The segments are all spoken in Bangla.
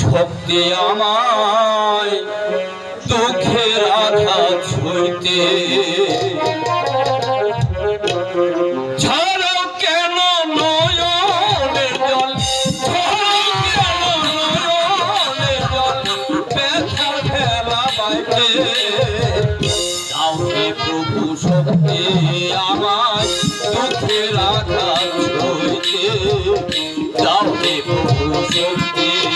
শক্তি আমায় দুঃখের আঘাত সইতে ছাড়ো কেন প্রভু শক্তি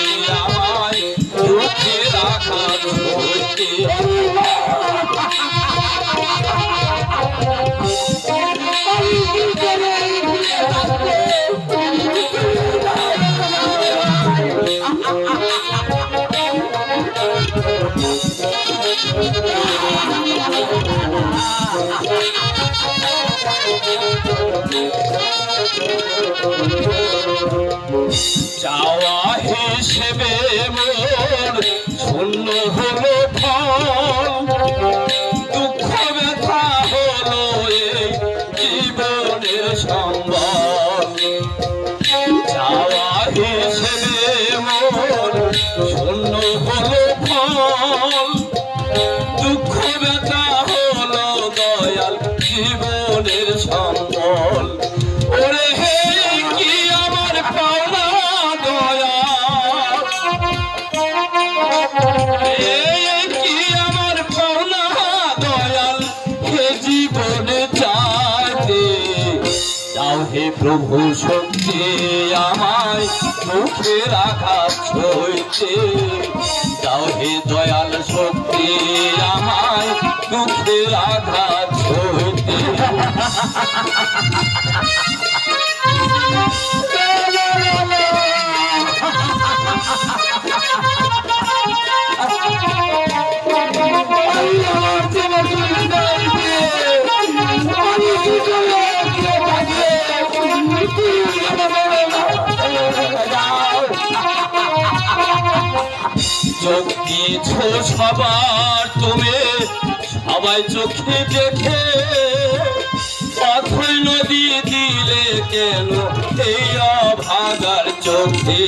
চাওয়া হিসেবে মোর শূন্য হলো। হে প্রভু, শক্তি আমায় মুখের আঘাত সইতে দাও হে দয়াল শক্তি আমায় মুখে আঘাত সইতে চোখ দিয়েছ সবার তুমি, সবাই চোখে দেখে। অথই নদী দিলে কেন এই অভাগার চোখে?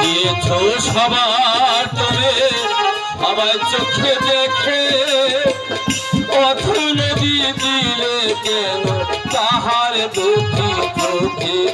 দিয়েছ সবার তুমি, সবাই চোখে দেখে। অথই নদী দিলে কেন তাহার দুঃখী চোখে?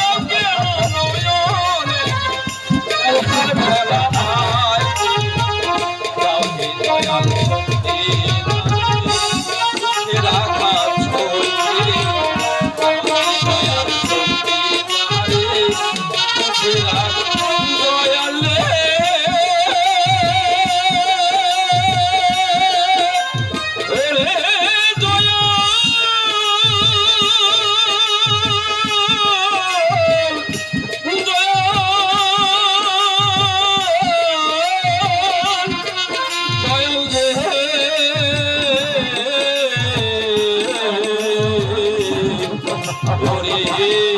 ওরে